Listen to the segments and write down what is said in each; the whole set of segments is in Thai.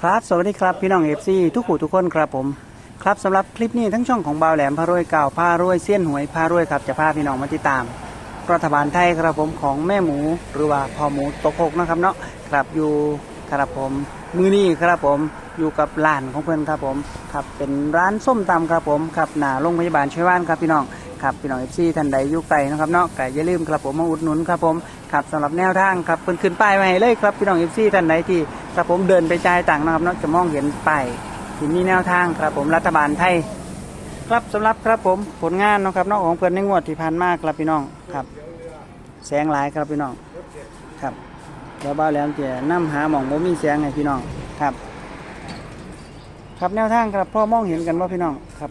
ครับสวัสดีครับพี่น้องเอฟซีทุกผู้ทุกคนครับผม ครับสำหรับคลิปนี้ทั้งช่องของบ่าวแหลมพารวยเก่าพารวยเสี้ยนหวยพารวยครับจะพาพี่น้องมาติดตาม รัฐบาลไทยครับผมของแม่หมูหรือว่าพ่อหมูตกหกนะครับเนาะครับอยู่ครับผมมือนี้ครับผมอยู่กับร้านของเพื่อนครับผมครับเป็นร้านส้มตำครับผมครับหน้าโรงพยาบาลช่วยว่านครับพี่น้องครับพี่น้องเอฟซีท่านใดยู่ไกลนะครับเนาะก็อย่าลืมครับผมมาอุดหนุนครับผมครับสำหรับแนวทางครับเพิ่นขึ้นป้ายมาให้เลยครับพี่น้องเอฟซีท่านใดที่ ครับผมเดินไปจ่ายต่างค์นะครับเนาะจะมองเห็นป้ายที่มีแนวทางครับผมรัฐบาลไทย ครับสำหรับครับผมผลงานเนาะครับเนอกของเพื่อนในงวดที่ผ่านมาครับพี่น้องครับ แสงหลายครับพี่น้องครับเดี๋ยวบ้าวแหลมจะนํหาหม่องบ่มีแสงให้พี่น้องครับ ครับแนวทางครับพ่อมองเห็นกันว่าพี่น้องครับ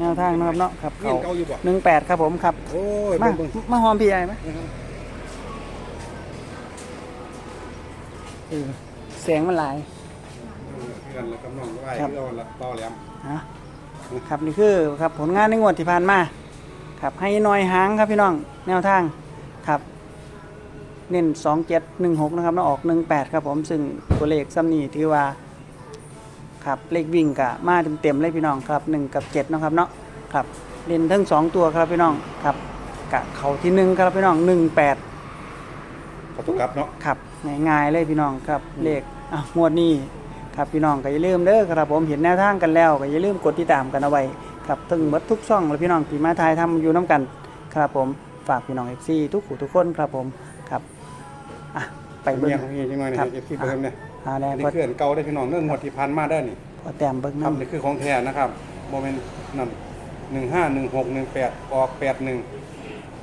แนวทางเนาะครับเนาะครับเงี้เขายเก่าอยู่บ่หนึ่งแปดครับผมครับโอ้ยมาเบิ่งเบิ่งมาหอมพี่ใหญ่ไหมนะครับเออ แสงมันหลายเพื่อนแล้วกำลังไหวครับเพื่อนละต่อแหลมนะครับนี่คือครับผลงานในงวดที่ผ่านมาครับให้น้อยหางครับพี่น้องแนวทางครับเน้นสองเจ็ดหนึ่งหกนะครับแล้วออกหนึ่งแปดครับผมซึ่งตัวเลขซ้ำนี่ถือว่าครับเลขวิ่งกะมาเต็มๆเลยพี่น้องครับหนึ่งกับเจ็ดนาะครับเนาะครับเล่นทั้งสองตัวครับพี่น้องครับกะเขาที่หนึ่งครับพี่น้องหนึ่งแปดขอบคุณครับเนาะครับ ง่ายๆเลยพี่น้องครับเลขอะงวดนี้ครับพี่น้องก็อย่าลืมเด้อครับผมเห็นแนวทางกันแล้วก็อย่าลืมกดติดตามกันเอาไว้ครับถึงหมดทุกช่องเลยพี่น้องที่มาทายทำอยู่น้ำกันครับผมฝากพี่น้องเอฟซีทุกผู้ทุกคนครับผมครับอะไปเบิ่งเงี้ยเงี้ยจังหน่อยนี่ครับเอฟซีเพิ่มเนี่ยหาแล้อันพนี้อคืออันเก่าได้พี่น้องเรื่องหมดที่พันมาได้นี่พอแต้มเบิ่งครับน้ำนี่คือของแท้นะครับโมเมนต์นั่นหนึ่งห้าหนึ่งหกหนึ่งแปดออกแปดหนึ่ง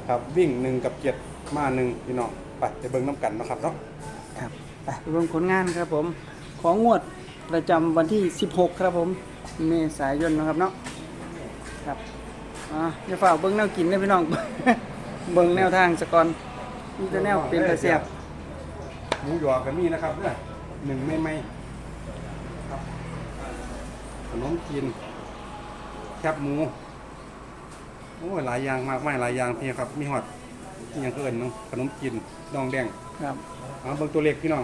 ครับวิ่งหนึ่งกับเจ็ดมาหนึ่งพี่น้อง ไปจะเบิ่งน้ำกันนะครับเนาะครับไปเบิ่งผลงานครับผมของงวดประจำวันที่ 16 ครับผมเมษายนนะครับเนาะครับอะอย่าฝากเบิ่งแนวกินนะพี่น้อง เบิ่งแนวทางสกอนมีแต่แนวเป็นตะเสียบหมูหยอกกันมีนะครับเนี่ยหนึ่งไม่ไม่ครับขนมจีนแคบหมูโอ้ยหลายอย่างมากมายหลายอย่างพี่ครับมีหอด อหยังก็เอิญเนาะขนมจีนดองแดงครับเอาเบิ่งตัวเลขพี่น้อง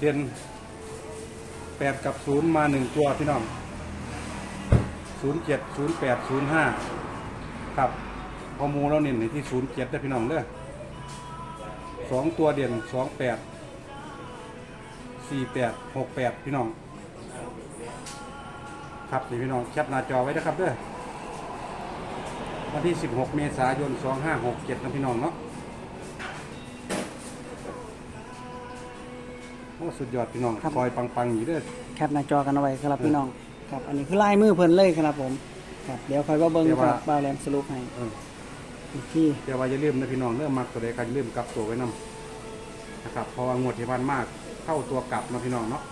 เดือนแปดกับศูนย์มาหนึ่งตัวพี่น้องศูนย์เจ็ดศูนย์แปดศูนย์ห้าครับพอหมูเราเน้นในที่ศูนย์เจ็ดได้อพี่น้องเด้อสองตัวเด่นสองแปดสี่แปดหกแปดพี่น้อง ครับนี่พี่น้องแคปหน้าจอไว้นะครับเด้อ วันที่ 16 เมษายน 2567นะพี่น้องเนาะโอ้สุดยอดพี่น้องครับ คอยปังๆอยู่เด้อ แคปหน้าจอกันเอาไว้ครับพี่น้องครับอันนี้คือลายมือเพิ่นเลยครับผมครับเดี๋ยวคอยว่าเบิ่งครับบ่าวแหลมสรุปให้เอออีกที่เดี๋ยวว่าอย่าลืมนะพี่น้องเริ่มมักตัวใดก็อย่าลืมกลับตัวไว้นำนะครับเพราะว่างวดที่ผ่านมากเข้าตัวกลับนะพี่น้องเนาะ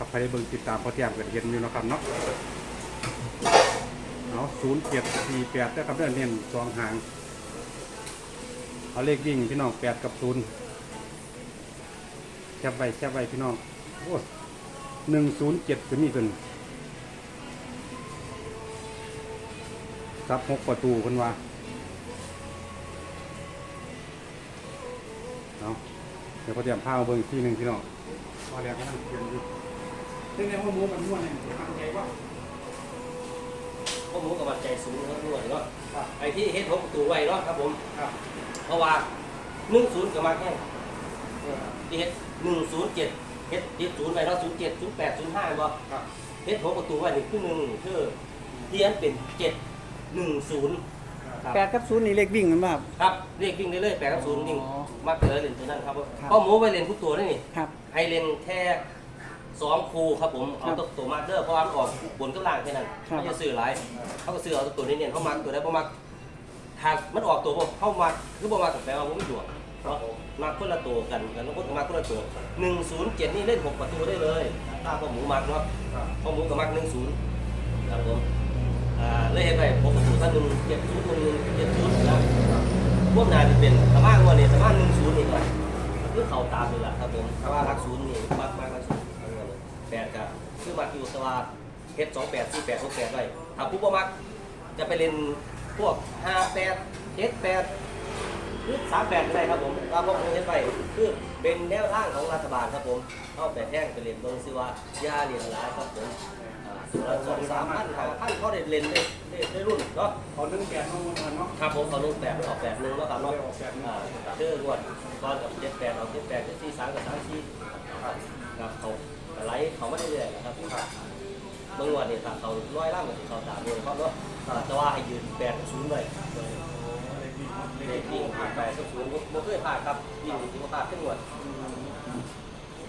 กับใครได้เบิ่งติดตามพอเทียมกันเห็นอยู่นะครับเนาะเอาศูนย์เจ็ดสี่แปดได้ครับเด้อเน้นสองหาง เอาเลขวิ่งพี่น้องแปดกับศูนย์แคบไว้แคบไว้พี่น้อง โอ้หนึ่งศูนย์เจ็ดก็มีตัวหนึงซับหกประตูคนว่าเอาเดี๋ยวพอเตรียมผ้าเบิ่งอีกที่หนึ่งพี่น้องพอแล้วก็นั่งเขียนอยู่ เรื่องในหัวหมูมันม้วนเนี่ยตั้งใจว่าข้อมูลกับปัจจัยสูงครับด้วยเนาะไอ้ที่เฮ็ดหกประตูไว้เนาะครับผมครับเพราะว่าหนึ่งศูนย์กับมาแค่ที่เฮ็ดหนึ่งศูนย์เจ็ดเฮ็ดเฮ็ดศูนย์ไปเนาะศูนย์เจ็ดศูนย์แปดศูนย์ห้าบ่ครับเฮ็ดหกประตูไว้นี่คือหนึ่งคือที่อันเป็นเจ็ดหนึ่งศูนย์ครับแปดกับศูนย์นี่เลขวิ่งมันบ่ครับครับเลขวิ่งเรื่อยๆแปดกับศูนย์วิ่งอ๋อมักเจอเล่นตัวนั้นครับครับข้อมูลไว้เล่นทุกตัวนี่นี่ครับให้เล่นแค่ สองคูครับผมครัเอาบตัวตัวมาเดอร์เพราะว่ามันออกบนกับล่างแค่นั้นครับ เขาจะซื้อหลายเขาก็ซื้อเอาตัวนี้เนี่ยเขามาตัวได้เพราะมาหากมันออกตัวผมเข้ามาคือบ่มากับแปลว่าผมไม่ดวงเนาะมาคนละตัวกันกันแล้วก็มาคนละตัวหนึ่งศูนย์เจ็ดนี่เล่นหกประตูได้เลยตามพ่อหมูมักเนาะพ่อหมูก็มักหนึ่งศูนย์ครับผมอ่าเลยเห็นไปหกประตูถ้าหนึ่งเจ็ดศูนย์หนึ่งเจ็ดศูนย์นะพวกนายจะเป็นสามารถว่าเนี่ยสามารถหนึ่งศูนย์นี่ก็คือเขาตามนี่แหละครับผมเพราะว่ารักศูนย์นี่มากมากรักศูนย์ แปดกับคือมักอยู่แตว่าเฮ็ดสองแปดสี่แปดหกแปดไว้ถ้าผู้บ่มักจะไปเล่นพวกห้าแปดเจ็ดแปดหรือสามแปดก็ได้ครับผมตามข้อมูลเห็นไปคือเป็นแนวทางของรัฐบาลครับผมเข้าแต่แท่งไปเรียนเบิ่งซิว่ายาเรียนหลายครับผมอ่าส่วนสองสามพันห้าพันเขาได้เรียนได้ได้ได้รุ่นเนาะเขานึ่งแกนน้องมันเนาะครับผมเขารุ่นแปดออกแบบหนึ่งแล้วครับเนาะออกแบบหนึ่งอ่าชื่องวดก้อนกับเจ็ดแปดออกเจ็ดแปดเจ็ดสี่สามกับสามสี่ครับครับเขา ไหลเขาไม่ได้เรื่อยๆนะครับเมื่อวันนี้ครับเขาร้อยล่างกับเขาสามเลยครับเนาะอ่าแต่ว่าให้ยืนแปดกับศูนย์เลยเด็กวิ่งผ่านไปก็คือบ่เคยผ่านครับวิ่งจริงๆผ่านขึ้นหมด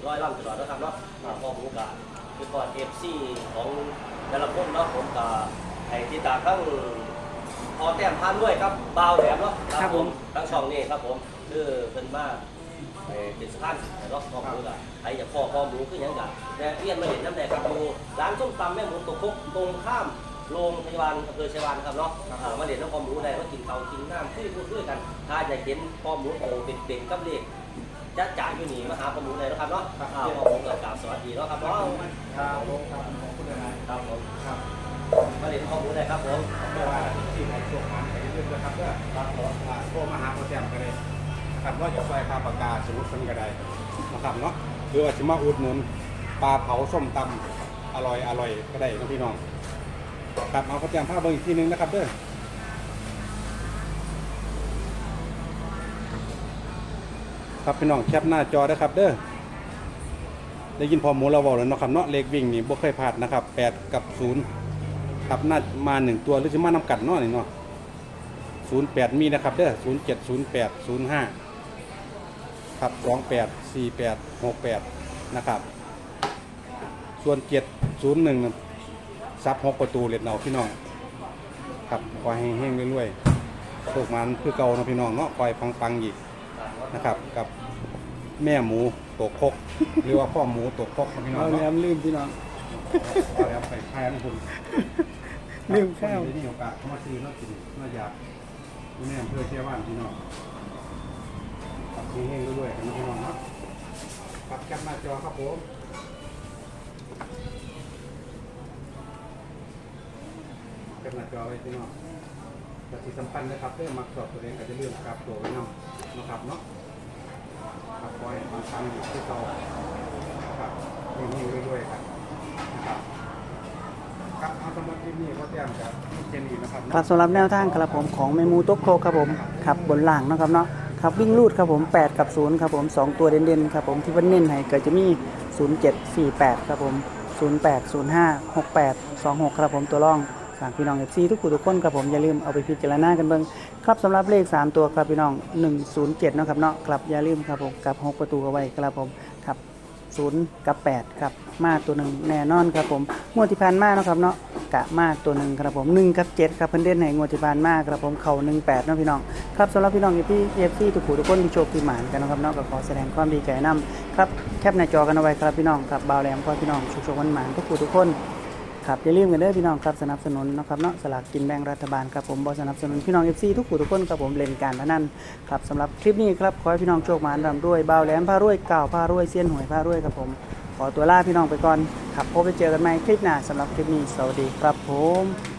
ร้อยล่ำตลอดนะครับเนาะอ่าพอผมกะคือก่อนเอฟซีของแต่ละคนเนาะผมกะไอ้ที่ตามทั้งพอแต้มพันด้วยครับบาวแหลมเนาะครับผมทั้งช่องนี้ครับผมคือเป็นมา ไอ้เป็นสะพานเนาะพอผมกะไอ้อยากพอพอหมูขึ้นยังกะแต่เรียนมาเห็นน้ำแดงครับดูร้านส้มตำแม่หมูตกคุกตรงข้ามโรงพยาบาลอำเภอชัยวานครับเนาะอ่ามาเรียนน้ำพอหมูได้มากินข้าวกินน้ำคุยพูดคุยกัน ถ้าอยากเห็นพอหมูโตเป็นเด่นๆกับเล็กจะจ่ายอยู่นี่มาหาพอหมูเลยนะครับเนาะอ่าพอหมูเกิดกราบสวัสดีเนาะครับเนาะครับผมครับขอบคุณนะครับผมครับมาเรียนพอหมูได้ครับผมแต่ว่าที่ไหนส่งมาไปเรื่อยๆนะครับก็ครับผมอ่าโทรมาหาโปรแกรมก็ได้ นะครับว่าจะซอยคาปากกาสมุดเป็นก็ไดนะครับเนาะหรือว่าจะมาอุดหนุนปลาเผาส้มตำอร่อยอร่อยก็ได้นะพี่น้องครับเอาโปรแกรมภาพเบอร์อีกทีนึงนะครับเด้อครับพี่น้องแคปหน้าจอได้ครับเด้อได้ยินพอหมูเราบอกแล้วเนาะครับเนาะเลขวิ่งนี่บ่เคยพลาดนะครับ8กับ0ครับน่ามาหนึ่งตัวหรือจะมาน้ำกัดเนาะนี่เนาะศูนย์แปดมีนะครับเด้อศูนย์เจ็ดศูนย์แปดศูนย์ห้า ครับสองแปดสี่แปดหกแปดนะครับ ส่วนเจ็ดศูนย์หนึ่งซับหกประตูเล็ดเนาพี่น้อง ครับคอยแห้งๆเรื่อยๆโชคมันคือเก่าเนาะพี่น้องเนาะคอยปังๆอีกนะครับ กับแม่หมูตกคกหรือว่าพ่อหมูตกคกเนาะพี่น้องเอาแหลเนาะมลืมพี่น้องเอาแล้วไปแทนคุณลืมข้าวนี่โอกาสเข้ามาซื้อแล้วกินน่าอยากนี่แม่เพื่อเชื่อว่านพี่น้อง ขับเฮงด้วยๆกันนะพี่น้องเนาะขับแคปหน้าจอครับผมแคปหน้าจอไว้พี่น้องแต่ที่สำคัญนะครับเรื่อมักสอบตัวเองก็จะเรื่องกลับตัวไว้นำนะครับเนาะขับปล่อยบางครั้งอยู่ที่เราครับเฮงๆด้วยๆกันนะครับครับเอาสำหรับคลิปนี้ก็เตรียกับเจนี่นะครับครับสำหรับแนวทางครับผมของเมมูโต๊ะโครกครับผมขับบนหลังนะครับเนาะ ขับวิ่งรูดครับผม 8 กับ 0 ครับผม 2 ตัวเด่นๆครับผมที่วันเน้นให้เก็จะมี 0748 ครับผม 0805 68 26 ครับผมตัวร่องฝากพี่น้อง FC ทุกคนทุกคนครับผมอย่าลืมเอาไปพิจารณากันเบิ่งครับสำหรับเลข 3 ตัวครับพี่น้อง 107เนาะครับเนาะครับอย่าลืมครับผมกับ 6 ประตูเอาไว้ครับผมครับ0กับ8ครับมาตัวหนึ่งแน่นอนครับผมงวดที่ผ่านมาเนาะครับเนาะ กะมากตัวหนึ่งครับผม1กับ7ครับเพิ่นเด่นให้งวดที่ผ่านมากครับผมเข่า18เนาะพี่น้องครับสำหรับพี่น้องที่เอฟซีทุกผู้ทุกคนที่โชคที่หมานกันนะครับเนาะก็ขอแสดงความดีใจนํครับแคปหน้าจอกันเอาไว้ครับพี่น้องครับบ่าวแหลมก็พี่น้องโชคๆวันหมานทุกผู้ทุกคนครับอย่าลืมกันเด้อพี่น้องครับสนับสนุนนะครับเนาะสลากกินแบ่งรัฐบาลครับผมบ่สนับสนุนพี่น้อง FC ทุกผู้ทุกคนครับผมเล่นการพนันครับสำหรับคลิปนี้ครับขอให้พี่น้องโชคหมานร่ำรวยบ่าวแหลมพารวยก่าวพารวยเซียนหวยพารวยครับผม ขอตัวลาพี่น้องไปก่อนครับพบไปเจอกันใหม่คลิปหน้าสำหรับคลิปนี้สวัสดีครับผม